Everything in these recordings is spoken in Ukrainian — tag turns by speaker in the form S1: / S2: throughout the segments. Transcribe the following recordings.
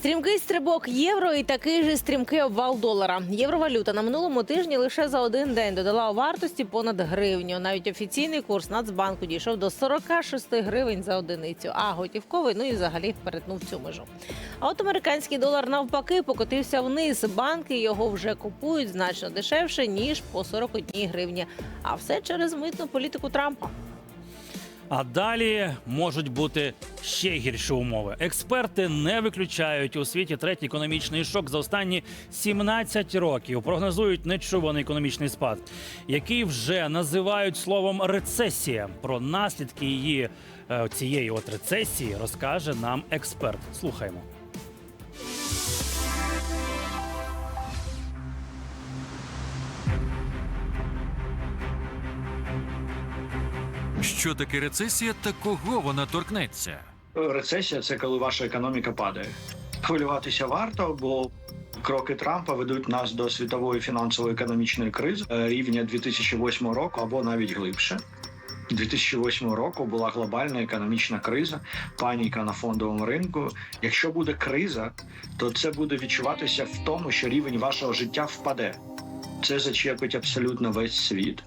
S1: Стрімкий стрибок євро і такий же стрімкий обвал долара. Євровалюта на минулому тижні лише за один день додала у вартості понад гривню. Навіть офіційний курс Нацбанку дійшов до 46 гривень за одиницю, а готівковий ну і взагалі перетнув цю межу. А от американський долар навпаки покотився вниз. Банки його вже купують значно дешевше ніж по 41 гривні. А все через митну політику Трампа.
S2: А далі можуть бути ще гірші умови. Експерти не виключають у світі третій економічний шок за останні 17 років. Прогнозують нечуваний економічний спад, який вже називають словом рецесія. Про наслідки її е, цієї от рецесії розкаже нам експерт. Слухаємо.
S3: Що таке рецесія та кого вона торкнеться?
S4: Рецесія це коли ваша економіка падає. Хвилюватися варто, бо кроки Трампа ведуть нас до світової фінансово-економічної кризи е, рівня 2008 року або навіть глибше. 2008 року була глобальна економічна криза, паніка на фондовому ринку. Якщо буде криза, то це буде відчуватися в тому, що рівень вашого життя впаде. Це зачепить абсолютно весь світ.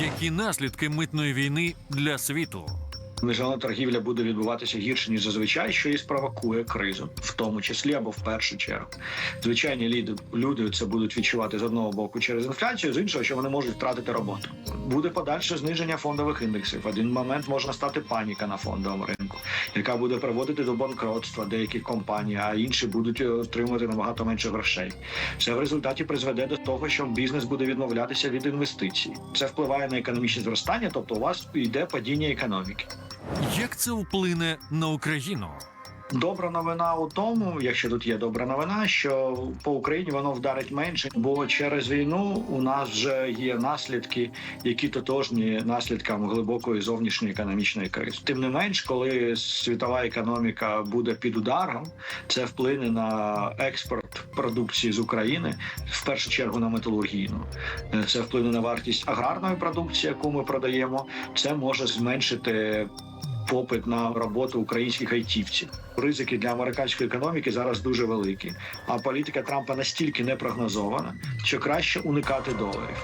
S3: Які наслідки митної війни для світу?
S4: Міжнародна торгівля буде відбуватися гірше ніж зазвичай, що і спровокує кризу, в тому числі або в першу чергу. Звичайні люди, люди це будуть відчувати з одного боку через інфляцію, з іншого, що вони можуть втратити роботу. Буде подальше зниження фондових індексів. В один момент можна стати паніка на фондовому ринку, яка буде приводити до банкротства деяких компаній, а інші будуть отримувати набагато менше грошей. Це в результаті призведе до того, що бізнес буде відмовлятися від інвестицій. Це впливає на економічне зростання, тобто у вас йде падіння економіки.
S3: Як це вплине на Україну?
S4: Добра новина у тому, якщо тут є добра новина, що по Україні воно вдарить менше, бо через війну у нас вже є наслідки, які тотожні наслідкам глибокої зовнішньої економічної кризи. Тим не менш, коли світова економіка буде під ударом, це вплине на експорт продукції з України, в першу чергу на металургійну. Це вплине на вартість аграрної продукції, яку ми продаємо. Це може зменшити попит на роботу українських айтівців. Ризики для американської економіки зараз дуже великі. А політика Трампа настільки непрогнозована, що краще уникати доларів.